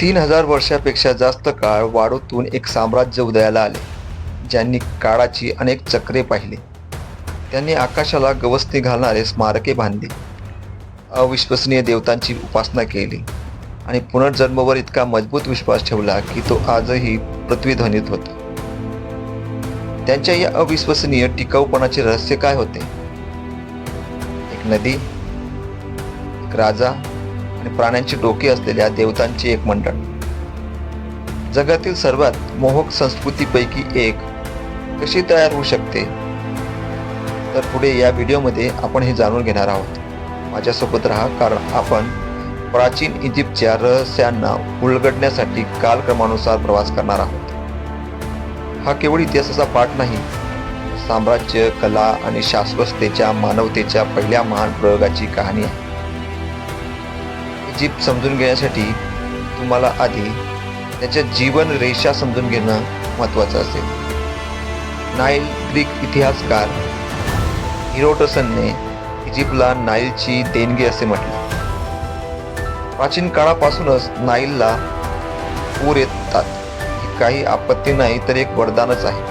तीन हजार वर्षापेक्षा जास्त काळ वाडोतून एक साम्राज्य उदयाला आले ज्यांनी काळाची अनेक चक्रे पाहिली. त्यांनी आकाशाला गवसणी घालणारे स्मारके बांधली. अविश्वसनीय देवतांची उपासना केली आणि पुनर्जन्मावर इतका मजबूत विश्वास ठेवला की तो आजही पृथ्वीध्वनीत होता. त्यांच्या या अविश्वसनीय टिकाऊपणाचे रहस्य काय होते? एक नदी एक राजा आणि प्राण्यांची डोके असलेल्या देवतांचे एक मंडळ. जगातील सर्वात मोहक संस्कृतीपैकी एक कशी तयार होऊ शकते? तर पुढे या व्हिडिओमध्ये आपण हे जाणून घेणार आहोत. माझ्यासोबत राहा कारण आपण प्राचीन इजिप्तच्या रहस्यांना उलगडण्यासाठी कालक्रमानुसार प्रवास करणार आहोत. हा केवळ इतिहासाचा पाठ नाही साम्राज्य कला आणि शाश्वततेच्या मानवतेच्या पहिल्या महान प्रयोगाची कहाणी आहे. जीप समजून घेण्यासाठी तुम्हाला आधी त्याच्या जीवन रेषा समजून घेणं महत्त्वाचं असेल. नाईल ग्रीक इतिहासकार हिरोटसनने इजिप्तला नाईलची देणगी असे म्हटले. प्राचीन काळापासूनच नाईलला पूर येतात. ही काही आपत्ती नाही तर एक वरदानच आहे.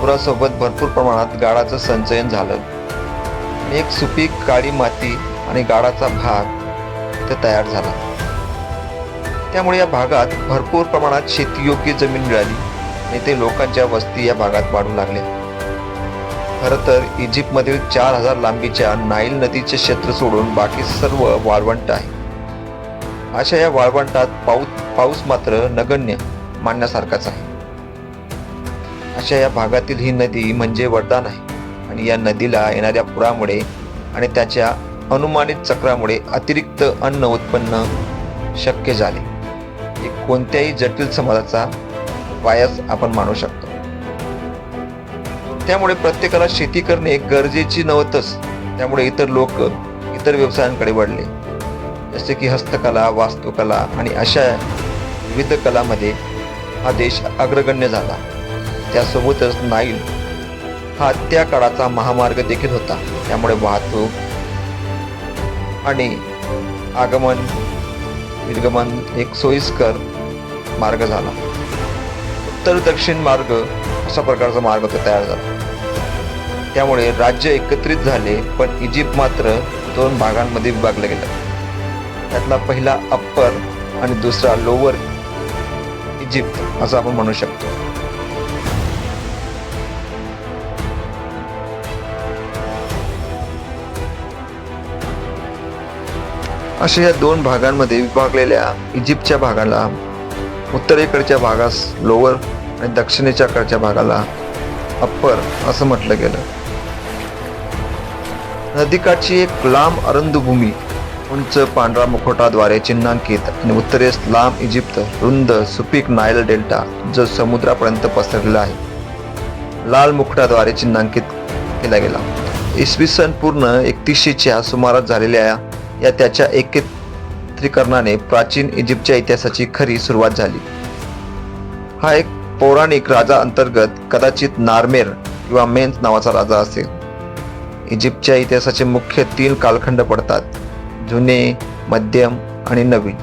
पुरासोबत भरपूर प्रमाणात गाळाचं संचयन झालं. एक सुपीक काळी माती आणि गाळाचा भाग ते तयार झाला. त्यामुळे या भागात भरपूर प्रमाणात शेतीयोग्य जमीन मिळाली आणि ते लोकांच्या वस्ती या भागात वाढू लागले. खरं तर इजिप्तमधील चार हजार लांबीच्या नाईल नदीचे क्षेत्र सोडून बाकी सर्व वाळवंट आहे. अशा या वाळवंटात पाऊस पाऊस मात्र नगण्य मानण्यासारखाच आहे. अशा या भागातील ही नदी म्हणजे वरदान आहे आणि या नदीला येणाऱ्या पुरामुळे आणि त्याच्या अनुमानित चक्रामुळे अतिरिक्त अन्न उत्पन्न शक्य झाले. हे कोणत्याही जटिल समाजाचा वायच आपण मानू शकतो. त्यामुळे प्रत्येकाला शेती करणे गरजेची नव्हतंच. त्यामुळे इतर लोक इतर व्यवसायांकडे वळले. जसे की हस्तकला वास्तुकला आणि अशा विविध कलामध्ये हा देश अग्रगण्य झाला. त्यासोबतच नाईल हा त्या काळाचा महामार्ग देखील होता. त्यामुळे वाहतूक आणि आगमन निर्गमन एक सोयीस्कर मार्ग झाला. उत्तर दक्षिण मार्ग अशा प्रकारचा मार्ग तो तयार झाला. त्यामुळे राज्य एकत्रित झाले पण इजिप्त मात्र दोन भागांमध्ये विभागलं गेलं. त्यातला पहिला अप्पर आणि दुसरा लोअर इजिप्त असं आपण म्हणू शकतो. अशा या दोन भागांमध्ये विभागलेल्या इजिप्तच्या भागाला उत्तरेकडच्या भागास लोअर आणि दक्षिणेच्या कडच्या भागाला अप्पर असं म्हटलं गेलं. नदीकाठची एक लांब अरंदभूमी उंच पांढरा मुखोटाद्वारे चिन्हांकित आणि उत्तरेस लांब इजिप्त रुंद सुपीक नायल डेल्टा जो समुद्रापर्यंत पसरलेला आहे लाल मुखटाद्वारे चिन्हांकित केला गेला. इसवी सन पूर्ण एकतीसशेच्या सुमारास झालेल्या या त्याच्या एकत्रीकरणाने प्राचीन इजिप्तच्या इतिहासाची खरी सुरुवात झाली. हा एक पौराणिक राजा अंतर्गत कदाचित नार्मेर किंवा मेन्स नावाचा राजा असेल. इजिप्तच्या इतिहासाचे मुख्य तीन कालखंड पडतात जुने मध्यम आणि नवीन.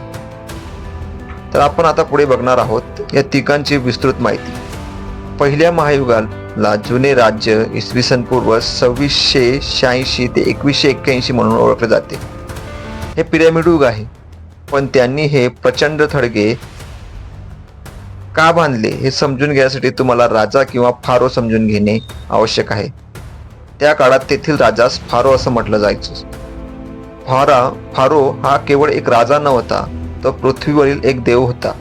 तर आपण आता पुढे बघणार आहोत या तिघांची विस्तृत माहिती. पहिल्या महायुगाला जुने राज्य इसवी सन पूर्व सव्वीसशे शहाऐंशी ते एकवीसशे एक्क्याऐंशी म्हणून ओळखले जाते. हे पिरॅमिड युग आहे. पण त्यांनी हे प्रचंड थडगे का बांधले हे समजून घेण्यासाठी तुम्हाला राजा किंवा फारो समजून घेणे आवश्यक आहे. त्या काळात तेथील राजास फारो असं म्हटलं जायचं. फारा फारो हा केवळ एक राजा नव्हता तो पृथ्वीवरील एक देव होता.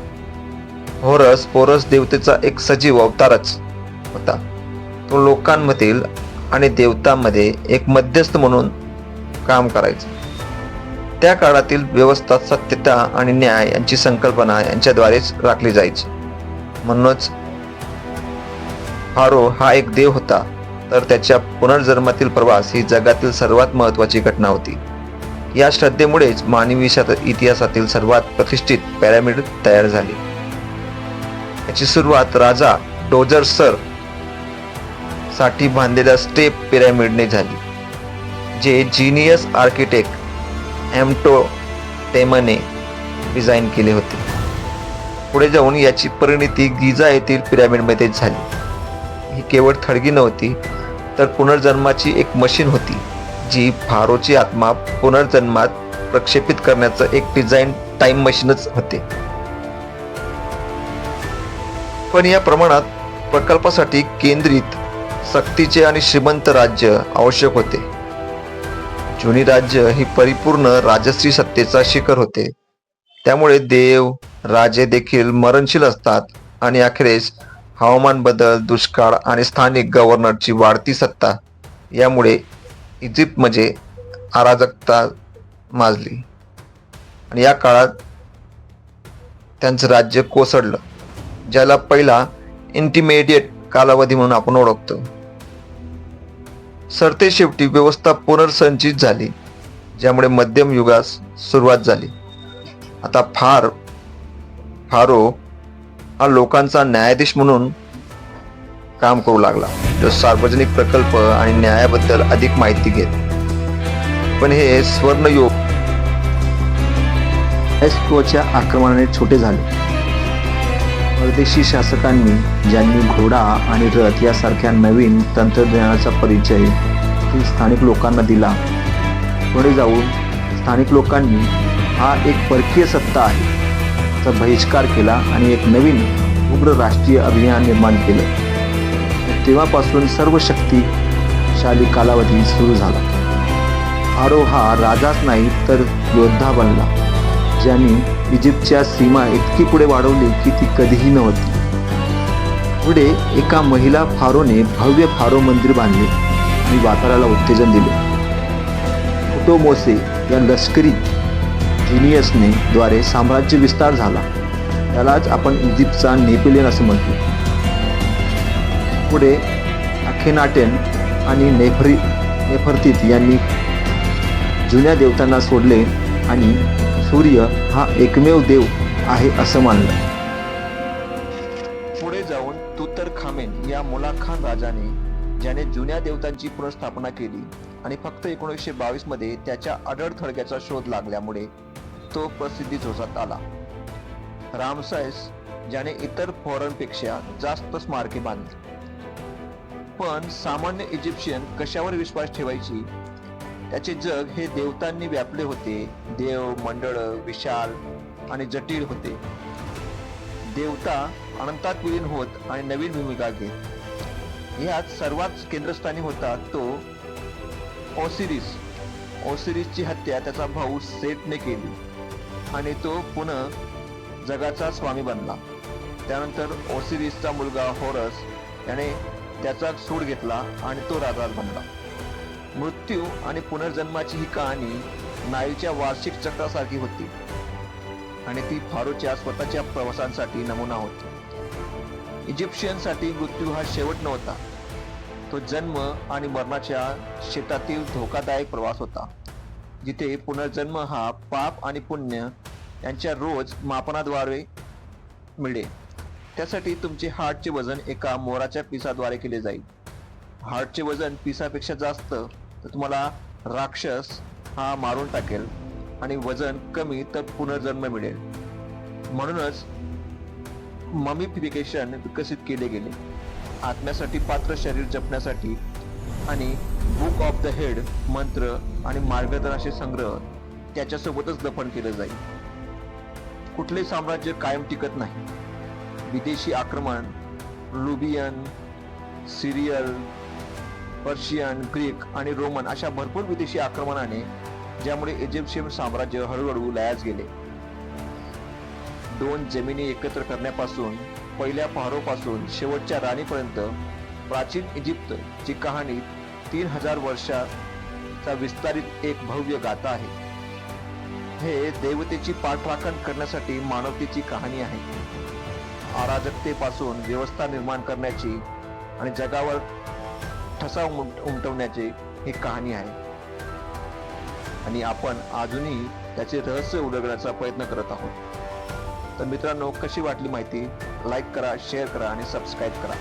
होरस पोरस देवतेचा एक सजीव अवतारच होता. तो लोकांमधील आणि देवतांमध्ये एक मध्यस्थ म्हणून काम करायचा. त्या काळातील व्यवस्था सत्यता आणि न्याय यांची संकल्पना यांच्याद्वारेच राखली जायची. म्हणूनच फारो हा एक देव होता तर त्याच्या पुनर्जन्मातील प्रवास ही जगातील सर्वात महत्वाची घटना होती. या श्रद्धेमुळेच मानवी इतिहासातील सर्वात प्रतिष्ठित पॅरामिड तयार झाली. याची सुरुवात राजा डोजर सरसाठी बांधलेल्या स्टेप पिरॅमिडने झाली जे जिनियस आर्किटेक्ट ॲमटो टेमने डिझाईन केले होते. पुढे जाऊन याची परिणती गिझा येथील पिरॅमिडमध्येच झाली. ही केवळ थडगी नव्हती तर पुनर्जन्माची एक मशीन होती जी फारोची आत्मा पुनर्जन्मात प्रक्षेपित करण्याचं एक डिझाईन टाइम मशीनच होते. पण या प्रमाणात प्रकल्पासाठी केंद्रित सक्तीचे आणि श्रीमंत राज्य आवश्यक होते. जुनी राज्य ही परिपूर्ण राजश्री सत्तेचा शिखर होते. त्यामुळे देव राजे देखील मरणशील असतात आणि अखेरीस हवामान बदल दुष्काळ आणि स्थानिक गव्हर्नरची वाढती सत्ता यामुळे इजिप्त म्हणजे अराजकता माजली. आणि या काळात त्यांचं राज्य कोसळलं ज्याला पहिला इंटिमिडिएट कालावधी म्हणून आपण ओळखतो. सरते शेवटी व्यवस्था पुनर्संचित झाली ज्यामुळे मध्यम युगास सुरुवात झाली. आता फार फारो हा लोकांचा न्यायाधीश म्हणून काम करू लागला. जो सार्वजनिक प्रकल्प आणि न्यायाबद्दल अधिक माहिती घेत. पण हे स्वर्णयोग एस्कोच्या आक्रमणाने छोटे झाले. परदेशी शासकांनी ज्यांनी घोडा आणि रथ यासारख्या नवीन तंत्रज्ञानाचा परिचय स्थानिक लोकांना दिला. पुढे जाऊन स्थानिक लोकांनी हा एक परकीय सत्ता आहे त्याचा बहिष्कार केला आणि एक नवीन उग्र राष्ट्रीय अभियान निर्माण केलं. तेव्हापासून सर्व शक्तिशाली कालावधी सुरू झाला. आरो हा राजाच नाही तर योद्धा बनला ज्यांनी इजिप्तच्या सीमा इतकी पुढे वाढवली की ती कधीही नव्हती. पुढे एका महिला फारोने भव्य फारो मंदिर बांधले. आणि व्यापाराला उत्तेजन दिले. कुटोमोसे या लष्करी जिनियसने द्वारे साम्राज्य विस्तार झाला. त्यालाच आपण इजिप्तचा नेपोलियन असं म्हणतो. पुढे अखेनाटेन आणि नेफरी नेफर्तीत यांनी जुन्या देवतांना सोडले आणि सूर्य हा एकमेव देव आहे असं मानलं. पुढे जाऊन तुतर खामेन या मुलाखान राजाने ज्याने जुन्या देवतांची पुनर्स्थापना केली आणि फक्त एकोणीसशे बावीसमध्ये त्याच्या अडळ थडग्याचा शोध लागल्यामुळे तो प्रसिद्धी झोसात आला. रामसायस ज्याने इतर फॉरनपेक्षा जास्त स्मारके बांधली. पण सामान्य इजिप्शियन कशावर विश्वास ठेवायची? त्याचे जग हे देवतांनी व्यापले होते. देव मंडळ विशाल आणि जटिल होते. देवता अनंतात विलीन होत आणि नवीन भूमिका घेत. यात सर्वात केंद्रस्थानी होता तो ओसिरिस. ओसिरिसची हत्या त्याचा भाऊ सेटने केली आणि तो पुन्हा जगाचा स्वामी बनला. त्यानंतर ओसिरिसचा मुलगा होरस याने त्याचा सूड घेतला आणि तो राजा बनला. मृत्यू आणि पुनर्जन्माची ही कहाणी नाईच्या वार्षिक चक्रासारखी होती. आणि ती फारोच्या स्वतःच्या प्रवासांसाठी नमुना होती. इजिप्शियनसाठी मृत्यू हा शेवट नव्हता. तो जन्म आणि मरणाच्या शेतातील धोकादायक प्रवास होता जिथे पुनर्जन्म हा पाप आणि पुण्य यांच्या रोज मापनाद्वारे मिळेल. त्यासाठी तुमचे हार्टचे वजन एका मोराच्या पिसाद्वारे केले जाईल. हार्टचे वजन पिसापेक्षा जास्त तर तुम्हाला राक्षस हा मारून टाकेल आणि वजन कमी तर पुनर्जन्म मिळेल. म्हणूनच ममिफिकेशन विकसित केले गेले. आत्म्यासाठी पात्र शरीर जपण्यासाठी आणि बुक ऑफ द हेड मंत्र आणि मार्गदर्शनाचे संग्रह त्याच्यासोबतच दफन केलं जाईल. कुठले साम्राज्य कायम टिकत नाही? विदेशी आक्रमण लुबियन सिरियल पर्शियन ग्रीक आणि रोमन अशा भरपूर विदेशी आक्रमणाने ज्यामुळे इजिप्शियन साम्राज्य हळूहळू लयास गेले. दोन जमिनी एकत्र करण्यापासून पहिल्या पहारोपासून शेवटच्या राणीपर्यंत प्राचीन इजिप्त ची कहाणी तीन हजार वर्षाचा विस्तारित एक भव्य गाथा आहे. हे देवतेची पाठराखण करण्यासाठी मानवतेची कहाणी आहे. अराजकतेपासून व्यवस्था निर्माण करण्याची आणि जगावर ठसा उम उमटवण्याची ही कहाणी आहे. आणि आपण अजूनही त्याचे रहस्य उलगण्याचा प्रयत्न करत आहोत. तर मित्रांनो कशी वाटली माहिती? लाईक करा शेअर करा आणि सबस्क्राईब करा.